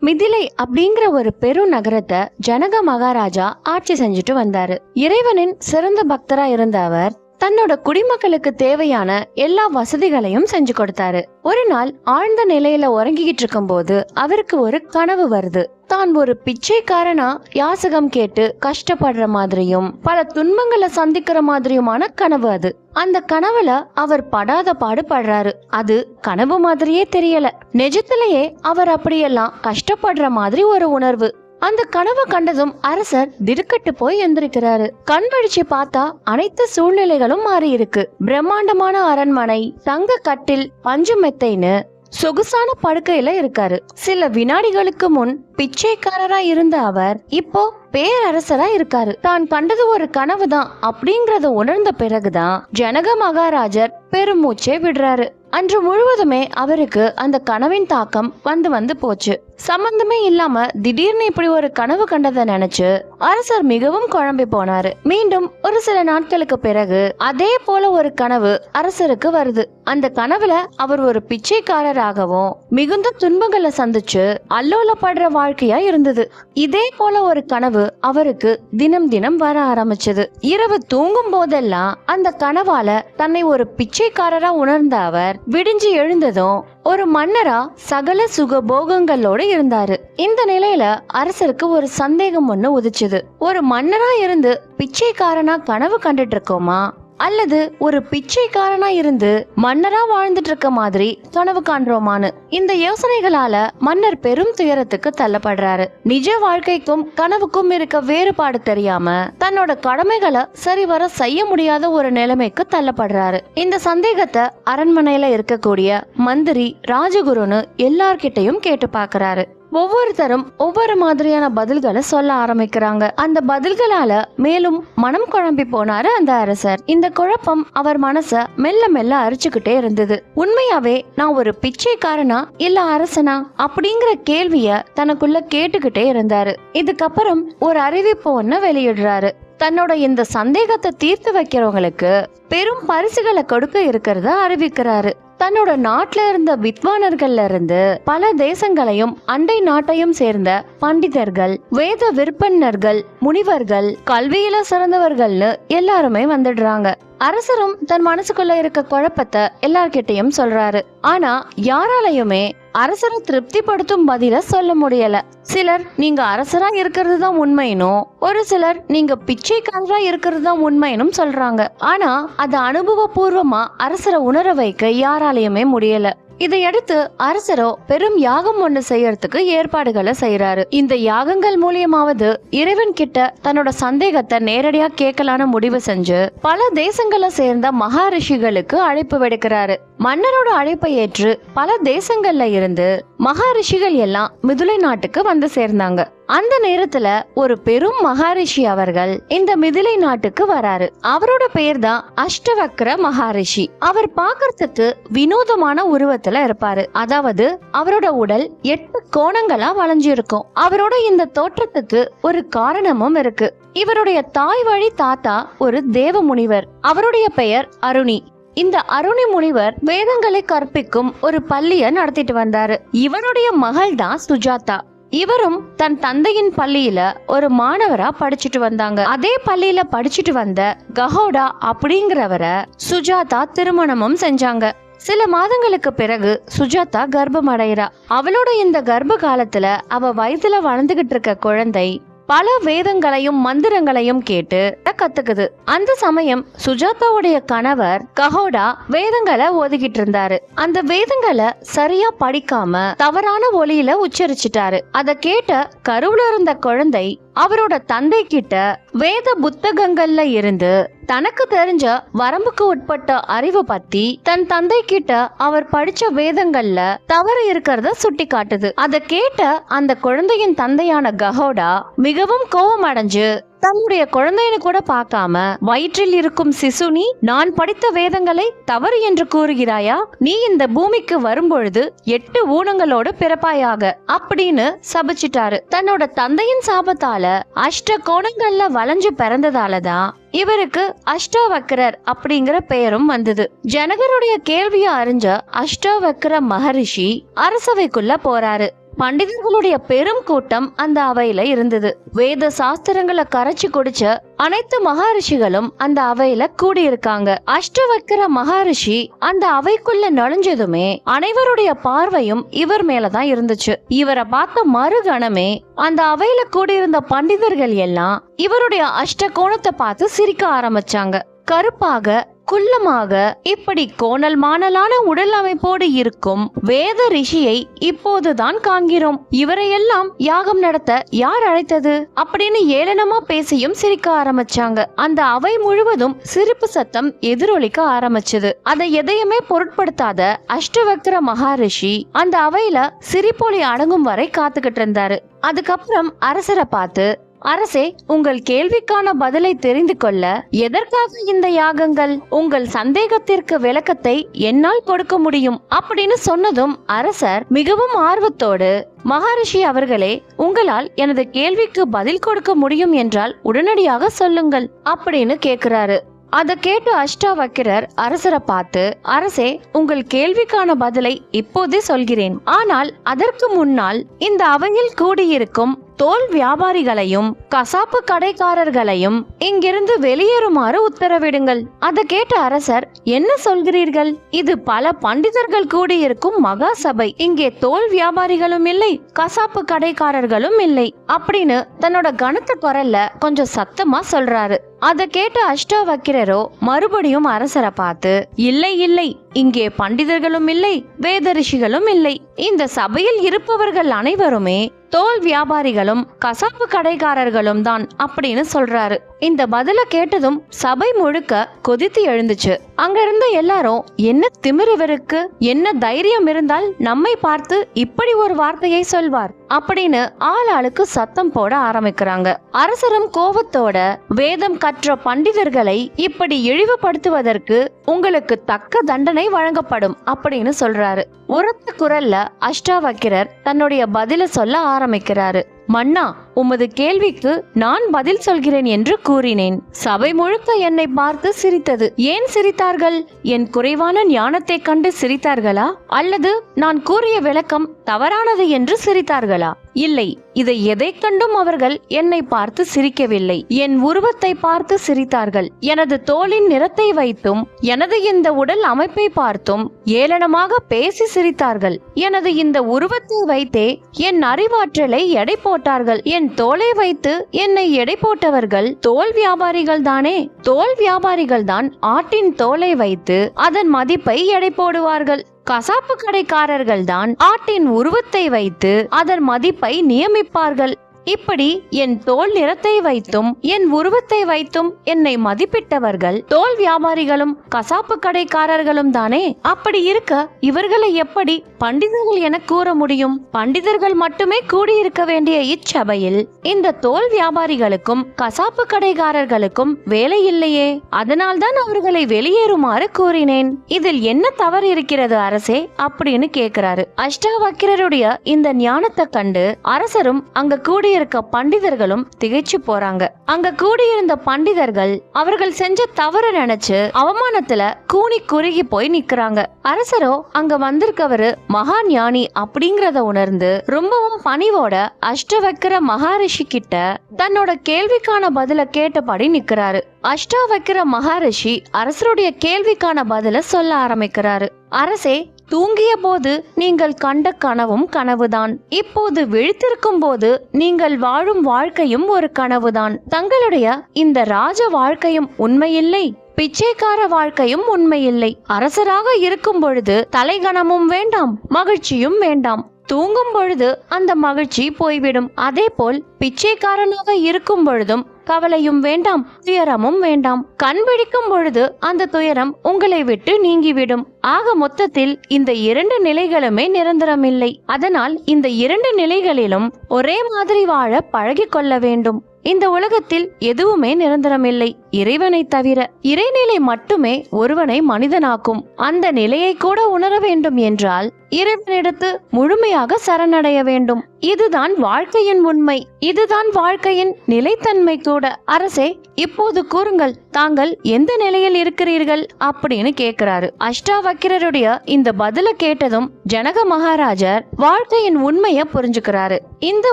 மிதிலை அப்படிங்கிற ஒரு பெரு நகரத்தை ஜனக மகாராஜா ஆட்சி செஞ்சுட்டு வந்தாரு. இறைவனின் சிறந்த பக்தரா இருந்த அவர் தன்னோட குடிமக்களுக்கு தேவையான எல்லா வசதிகளையும் செஞ்சு கொடுத்தாரு. ஒரு நாள் ஆழ்ந்த நிலையில உறங்கிக்கிட்டு இருக்கும்போது அவருக்கு ஒரு கனவு வருது. தான் ஒரு பிச்சைக்காரனா யாசகம் கேட்டு கஷ்டப்படுற மாதிரியும் பல துன்பங்களை சந்திக்கிற மாதிரியுமான கனவு அது. அந்த கனவுல அவர் படாத பாடு படுறாரு அது கனவு மாதிரியே தெரியல. நிஜத்திலேயே அவர் அப்படியெல்லாம் கஷ்டப்படுற மாதிரி ஒரு உணர்வு. அந்த கனவை கண்டதும் அரசர் திடுக்கட்டு போய் எந்திரிக்கிறாரு. கண் வழிச்சு பார்த்தா அனைத்து சூழ்நிலைகளும் மாறி இருக்கு பிரம்மாண்டமான அரண்மனை தங்க கட்டில் பஞ்சு மெத்தைன்னு சொகுசான படுக்கையில இருக்காரு. சில வினாடிகளுக்கு முன் பிச்சைக்காரரா இருந்த அவர் இப்போ பேரரசரா இருக்காரு. தான் கண்டது ஒரு கனவு தான். அப்படிங்கறத உணர்ந்த பிறகுதான் ஜனக மகாராஜர் பெருமூச்சே விடுறாரு. அன்று முழுவதுமே அவருக்கு அந்த கனவின் தாக்கம் வந்து வந்து போச்சு. சம்பந்தமே இல்லாம திடீர்னு இப்படி ஒரு கனவு கண்டதை நினைச்சு அரசர் மிகவும் குழம்பி போனாரு. மீண்டும் ஒரு சில நாட்களுக்கு பிறகு அதே போல ஒரு கனவு அரசருக்கு வருது. அந்த கனவுல அவர் ஒரு பிச்சைக்காரராகவும் மிகுந்த துன்பங்களை சந்திச்சு அல்லோலப்படுற வாழ்க்கையா இருந்தது. இதே போல ஒரு கனவு அவருக்கு தினம் தினம் வர ஆரம்பிச்சது. இரவு தூங்கும் போதெல்லாம் அந்த கனவால தன்னை ஒரு பிச்சைக்காரரா உணர்ந்த அவர் விடிஞ்சு எழுந்ததும் ஒரு மன்னரா சகல சுக போகங்களோட இருந்தாரு. இந்த நிலையில அரசருக்கு ஒரு சந்தேகம் ஒண்ணு உதிச்சுது. ஒரு மன்னரா இருந்து பிச்சைக்காரனா கனவு கண்டுட்டு இருக்கோமா? அல்லது ஒரு பிச்சைக்காரனா இருந்து மன்னரா வாழ்ந்துட்டு இருக்க மாதிரி கனவு காண்றோமான்னு. இந்த யோசனைகளால மன்னர் பெரும் துயரத்துக்கு தள்ளப்படுறாரு. நிஜ வாழ்க்கைக்கும் கனவுக்கும் இருக்க வேறுபாடு தெரியாம தன்னோட கடமைகளை சரிவர செய்ய முடியாத ஒரு நிலைமைக்கு தள்ளப்படுறாரு. இந்த சந்தேகத்தை அரண்மனையில இருக்கக்கூடிய மந்திரி ராஜகுருன்னு எல்லார்கிட்டையும் கேட்டு பாக்குறாரு ஒவ்வொருத்தரும் ஒவ்வொரு மாதிரியான பதில்களை சொல்ல ஆரம்பிக்கிறாங்க. அந்த பதில்களால மேலும் மனம் குழம்பி போனாரு அந்த அரசர். இந்த குழப்பம் அவர் மனச மெல்ல மெல்ல அரிச்சுக்கிட்டே இருந்தது. உண்மையாவே நான் ஒரு பிச்சைக்காரனா இல்ல அரசனா அப்படிங்கிற கேள்விய தனக்குள்ள கேட்டுக்கிட்டே இருந்தாரு. இதுக்கப்புறம் ஒரு அறிவிப்பு ஒன்னு வெளியிடுறாரு. தன்னோட இந்த சந்தேகத்தை தீர்த்து வைக்கிறவங்களுக்கு பெரும் பரிசுகளை கொடுக்க இருக்கிறத அறிவிக்கிறாரு. தன்னோட நாட்டில் இருந்த வித்வானர்கள்ல இருந்து பல தேசங்களையும் அண்டை நாட்டையும் சேர்ந்த பண்டிதர்கள் வேத விற்பன்னர்கள் முனிவர்கள் கல்வியில சிறந்தவர்கள்னு எல்லாருமே வந்துடுறாங்க. அரசரும் தன் மனசுக்குள்ள இருக்க குழப்பத்தை எல்லார்கிட்டயும் சொல்றாரு. ஆனா யாராலையுமே அரசரை திருப்திப்படுத்தும் பதில சொல்ல முடியல. சிலர் நீங்க அரசரா இருக்கிறது தான் உண்மைனும் ஒரு சிலர் நீங்க பிச்சைக்காரரா இருக்கிறது தான் உண்மைனும் சொல்றாங்க. ஆனா அதை அனுபவபூர்வமா அரசரை உணர வைக்க யாராலையுமே முடியல. இதையடுத்து அரசரோ பெரும் யாகம் ஒண்ணு செய்யறதுக்கு ஏற்பாடுகளை செய்யறாரு இந்த யாகங்கள் மூலியமாவது இறைவன் கிட்ட தன்னோட சந்தேகத்தை நேரடியா கேட்கலான முடிவு செஞ்சு பல தேசங்களை சேர்ந்த மகாரிஷிகளுக்கு அழைப்பு விடுக்கிறாரு. மன்னரோட அழைப்பை ஏற்று பல தேசங்கள்ல இருந்து மகாரிஷிகள் எல்லாம் மிதுளை நாட்டுக்கு வந்து சேர்ந்தாங்க. அந்த நேரத்துல ஒரு பெரும் மகாரிஷி அவர்கள் இந்த மிதிலை நாட்டுக்கு வராரு. அவரோட பேர் தான் அஷ்டவக்ர மகாரிஷி. அவர் பார்க்கறதுக்கு வினோதமான உருவத்துல இருப்பாரு. அதாவது அவரோட உடல் எட்டு கோணங்களா வளைஞ்சிருக்கும். அவரோட இந்த தோற்றத்துக்கு ஒரு காரணமும் இருக்கு. இவருடைய தாய் வழி தாத்தா ஒரு தேவ முனிவர். அவருடைய பெயர் அருணி. இந்த அருணி முனிவர் வேதங்களை கற்பிக்கும் ஒரு பள்ளிய நடத்திட்டு வந்தாரு. இவருடைய மகள் தான் சுஜாதா. இவரும் தன் தந்தையின் பள்ளியில ஒரு மாணவரா படிச்சுட்டு வந்தாங்க. அதே பள்ளியில படிச்சுட்டு வந்த கஹோடா அப்படிங்கிறவரை சுஜாதா திருமணமும் செஞ்சாங்க. சில மாதங்களுக்கு பிறகு சுஜாதா கர்ப்பம் அடைகிறா அவளோட இந்த கர்ப்ப காலத்துல அவ வயதுல வளர்ந்துகிட்டு இருக்க குழந்தை பல வேதங்களையும் மந்திரங்களையும் கேட்டு கத்துக்குது. அந்த சமயம் சுஜாதாவுடைய கணவர் கஹோடா வேதங்களை ஓதிக்கிட்டு இருந்தாரு. அந்த வேதங்களை சரியா படிக்காம தவறான ஒளியில உச்சரிச்சிட்டாரு. அத கேட்ட கருவுல இருந்த குழந்தை அவரோட தந்தை கிட்ட வேத புத்தகங்கள்ல இருந்து தனக்கு தெரிஞ்ச வரம்புக்கு உட்பட்ட அறிவு பத்தி தன் தந்தை கிட்ட அவர் படிச்ச வேதங்கள்ல தவறு இருக்கிறத சுட்டி காட்டுது அத கேட்ட அந்த குழந்தையின் தந்தையான கஹோடா மிகவும் கோபம் அடைஞ்சு தன்னுடைய குழந்தையனு கூட பார்க்காம வயிற்றில் இருக்கும் சிசுனி நான் படித்த வேதங்களை தவறு என்று கூறுகிறாயா? நீ இந்த பூமிக்கு வரும்பொழுது எட்டு ஊனங்களோடு பிறப்பாயாக அப்படின்னு சபிச்சிட்டாரு. தன்னோட தந்தையின் சாபத்தால அஷ்ட கோணங்கள்ல வளைஞ்சு பிறந்ததாலதான் இவருக்கு அஷ்டவக்கரர் அப்படிங்கிற பெயரும் வந்தது. ஜனகருடைய கேள்வியை அறிஞ்ச அஷ்டவக்கர மகரிஷி அரசவைக்குள்ள போறாரு. பண்டிதர்களுடைய பெரும் கூட்டம் அந்த அவையில இருந்தது. வேத சாஸ்திரங்களை கரைச்சு குடிச்ச அனைத்து மகாரிஷிகளும் அந்த அவையில கூடியிருக்காங்க. அஷ்டவக்கர மகாரிஷி அந்த அவைக்குள்ள நுழைஞ்சதுமே அனைவருடைய பார்வையும் இவர் மேலதான் இருந்துச்சு. இவரை பார்த்த மறுகணமே அந்த அவையில கூடியிருந்த பண்டிதர்கள் எல்லாம் இவருடைய அஷ்ட கோணத்தை பார்த்து சிரிக்க ஆரம்பிச்சாங்க. கருப்பாக குள்ளமாக இப்படி கோணல் மாணலான உடல் அமைப்போடு இருக்கும் வேத ரிஷியை இப்போதுதான் காண்கிறோம். இவரையெல்லாம் யாகம் நடத்த யார் அழைத்தது? அப்படின்னு ஏளனமா பேசியும் சிரிக்க ஆரம்பிச்சாங்க. அந்த அவை முழுவதும் சிரிப்பு சத்தம் எதிரொலிக்க ஆரம்பிச்சது. அதை எதையுமே பொருட்படுத்தாத அஷ்டவக்ர மகாரிஷி அந்த அவையில சிரிப்பொலி அடங்கும் வரை காத்துக்கிட்டு இருந்தாரு. அதுக்கப்புறம் அரசரை பார்த்து அரசே உங்கள் கேள்விக்கான பதிலை தெரிந்து கொள்ள எதற்காக இந்த யாகங்கள்? உங்கள் சந்தேகத்திற்கு விளக்கத்தை என்னால் கொடுக்க முடியும் அப்படின்னு சொன்னதும் அரசர் மிகவும் ஆர்வத்தோடு மகாரிஷி அவர்களே உங்களால் எனது கேள்விக்கு பதில் கொடுக்க முடியும் என்றால் உடனடியாக சொல்லுங்கள் அப்படின்னு கேக்குறாரு. அதை கேட்டு அஷ்டாவக்கிரர் அரசரை பார்த்து அரசே உங்கள் கேள்விக்கான பதிலை இப்போதே சொல்கிறேன். ஆனால் அதற்கு முன்னால் இந்த அவையில் கூடியிருக்கும் தோல் வியாபாரிகளையும் கசாப்பு கடைக்காரர்களையும் இங்கிருந்து வெளியேறுமாறு உத்தரவிடுங்கள். அதை கேட்ட அரசர் என்ன சொல்கிறீர்கள்? இது பல பண்டிதர்கள் கூடியிருக்கும் மகா சபை. இங்கே தோல் வியாபாரிகளும் இல்லை கசாப்பு கடைக்காரர்களும் இல்லை. அப்படின்னு தன்னோட கனத்த குரல்ல கொஞ்சம் சத்தமா சொல்றாரு. அதை கேட்ட அஷ்டாவக்கிரரோ மறுபடியும் அரசரை பார்த்து இல்லை இல்லை இங்கே பண்டிதர்களும் இல்லை வேத ரிஷிகளும் இல்லை. இந்த சபையில் இருப்பவர்கள் அனைவருமே தோல் வியாபாரிகளும் கசாப்பு கடைக்காரர்களும் தான் அப்படின்னு சொல்றாரு. இந்த பதில கேட்டதும் சபை முழுக்க கொதித்து எழுந்துச்சு. அங்க இருந்த எல்லாரும் என்ன திமிருவருக்கு என்ன தைரியம் இருந்தால் நம்மை பார்த்து இப்படி ஒரு வார்த்தையை சொல்வார் அப்படின்னு ஆள் ஆளுக்கு சத்தம் போட ஆரம்பிக்கிறாங்க. அரசரும் கோபத்தோட வேதம் கற்று மற்ற பண்டிதர்களை இப்படி இழிவுபடுத்துவதற்கு உங்களுக்கு தக்க தண்டனை வழங்கப்படும் அப்படின்னு சொல்றாரு. உரத்த குரல்ல அஷ்டாவக்கிரர் தன்னுடைய பதில சொல்ல ஆரம்பிக்கிறாரு. மன்னா உமது கேள்விக்கு நான் பதில் சொல்கிறேன் என்று கூறினேன். சபை முழுக்க என்னை பார்த்து சிரித்தது. ஏன் சிரித்தார்கள்? என் குறைவான ஞானத்தை கண்டு சிரித்தார்களா? அல்லது நான் கூறிய விளக்கம் தவறானது என்று சிரித்தார்களா? இல்லை இதை எதை கண்டும் அவர்கள் என்னை பார்த்து சிரிக்கவில்லை. என் உருவத்தை பார்த்து சிரித்தார்கள். எனது தோளின் நிறத்தை வைத்தும் எனது இந்த உடல் அமைப்பை பார்த்தும் ஏளனமாக பேசி சிரித்தார்கள். எனது இந்த உருவத்தை வைத்தே என் அறிவாற்றலை எடை போட்டார்கள் என் தோலை வைத்து என்னை எடை போட்டவர்கள் தோல் வியாபாரிகள் தானே? தோல் வியாபாரிகள் தான் ஆட்டின் தோலை வைத்து அதன் மதிப்பை எடை போடுவார்கள். கசாப்பு கடைக்காரர்கள் தான் ஆட்டின் உருவத்தை வைத்து அதன் மதிப்பை நியமிப்பார்கள். இப்படி என் தோல் நிறத்தை வைத்தும் என் உருவத்தை வைத்தும் என்னை மதிப்பிட்டவர்கள் தோல் வியாபாரிகளும் கசாப்பு கடைக்காரர்களும் தானே? அப்படி இருக்க இவர்களை எப்படி பண்டிதர்கள் என கூற முடியும்? பண்டிதர்கள் மட்டுமே கூடியிருக்க வேண்டிய இச்சபையில் இந்த தோல் வியாபாரிகளுக்கும் கசாப்பு கடைக்காரர்களுக்கும் வேலை இல்லையே. அதனால்தான் அவர்களை வெளியேறுமாறு கூறினேன். இதில் என்ன தவறு இருக்கிறது அரசே? அப்படின்னு கேக்குறாரு அஷ்டாவக்கிரருடைய இந்த ஞானத்தை கண்டு அரசரும் அங்க கூடியிருக்க பண்டிதர்களும் திகைச்சு போறாங்க. அங்க கூடியிருந்த பண்டிதர்கள் அவர்கள் செஞ்ச தவறு நினைச்சு அவமானத்துல கூனி குறுகி போய் நிக்கிறாங்க. அரசரோ அங்க வந்திருக்கவரு மகா ஞானி அப்படிங்கறத உணர்ந்து ரொம்பவும் பணிவோட அஷ்டவக்கர மகாரிஷி கிட்ட தன்னோட கேள்விக்கான பதில கேட்டபடி நிக்கிறாரு. அஷ்டாவக்கர மகாரிஷி அரசருடைய கேள்விக்கான பதில சொல்ல ஆரம்பிக்கிறாரு. அரசே தூங்கிய போது நீங்கள் கண்ட கனவும் கனவுதான். இப்போது விழித்திருக்கும் போது நீங்கள் வாழும் வாழ்க்கையும் ஒரு கனவுதான். தங்களுடைய இந்த ராஜ வாழ்க்கையும் உண்மையில்லை பிச்சைக்கார வாழ்க்கையும் உண்மையில்லை. அரசராக இருக்கும் பொழுது தலைகணமும் வேண்டாம் மகிழ்ச்சியும் வேண்டாம். தூங்கும் பொழுது அந்த மகிழ்ச்சி போய்விடும். அதே போல் பிச்சைக்காரனாக இருக்கும் பொழுதும் கவலையும் வேண்டாம் துயரமும் வேண்டாம். கண் விழிக்கும் பொழுது அந்த துயரம் உங்களை விட்டு நீங்கிவிடும். ஆக மொத்தத்தில் இந்த இரண்டு நிலைகளுமே நிரந்தரமில்லை. அதனால் இந்த இரண்டு நிலைகளிலும் ஒரே மாதிரி வாழ பழகிக் கொள்ள வேண்டும். இந்த உலகத்தில் எதுவுமே நிரந்தரமில்லை. இறைவனை தவிர இறைநிலை மட்டுமே ஒருவனை மனிதனாக்கும். அந்த நிலையை கூட உணர வேண்டும் என்றால் இறைவனிடத்து முழுமையாக சரணடைய வேண்டும். இதுதான் வாழ்க்கையின் உண்மை. இதுதான் வாழ்க்கையின் நிலைத்தன்மை கூட அரசே இப்போது கூறுங்கள் தாங்கள் எந்த நிலையில் இருக்கிறீர்கள்? அப்படின்னு கேக்குறாரு அஷ்டாவக்கிரருடைய இந்த பதில கேட்டதும் ஜனக மகாராஜர் வாழ்க்கையின் உண்மைய புரிஞ்சுக்கிறாரு. இந்த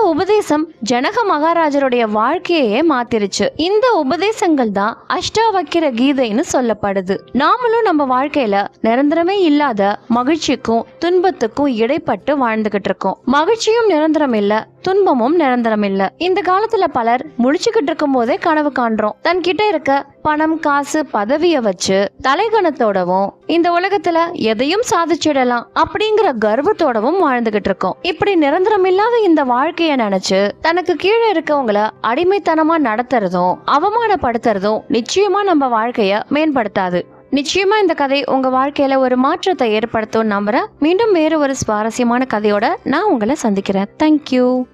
உபதேசம் ஜனக மகாராஜருடைய வாழ்க்கையே மாத்திருச்சு. இந்த உபதேசங்கள் தான் அஷ்டாவக்கிர கீதைன்னு சொல்லப்படுது. நாமளும் நம்ம வாழ்க்கையில நிரந்தரமே இல்லாத மகிழ்ச்சிக்கும் துன்பத்துக்கும் இடைப்பட்டு வாழ்ந்துகிட்டு இருக்கோம். மகிழ்ச்சியும் நிரந்தரம் இல்ல துன்பமும் நிரந்தரம் இல்ல. இந்த காலத்துல பலர் முழிச்சுக்கிட்டு இருக்கும் போதே கனவு காண்றோம். தன்கிட்ட இருக்க பணம் காசு பதவிய வச்சு தலைகணத்தோடவும் இந்த உலகத்துல எதையும் சாதிச்சிடலாம் அப்படிங்கிற கர்வத்தோடவும் வாழ்ந்துகிட்டு இருக்கோம். இப்படி நிரந்தரம் இல்லாத இந்த வாழ்க்கைய நினைச்சு தனக்கு கீழே இருக்கவங்கள அடிமைத்தனமா நடத்துறதும் அவமானப்படுத்துறதும் நிச்சயமா நம்ம வாழ்க்கைய மேம்படுத்தாது. நிச்சயமா இந்த கதை உங்க வாழ்க்கையில ஒரு மாற்றத்தை ஏற்படுத்தும் நம்புறேன். மீண்டும் வேறு ஒரு சுவாரஸ்யமான கதையோட நான் உங்களை சந்திக்கிறேன். தேங்க்யூ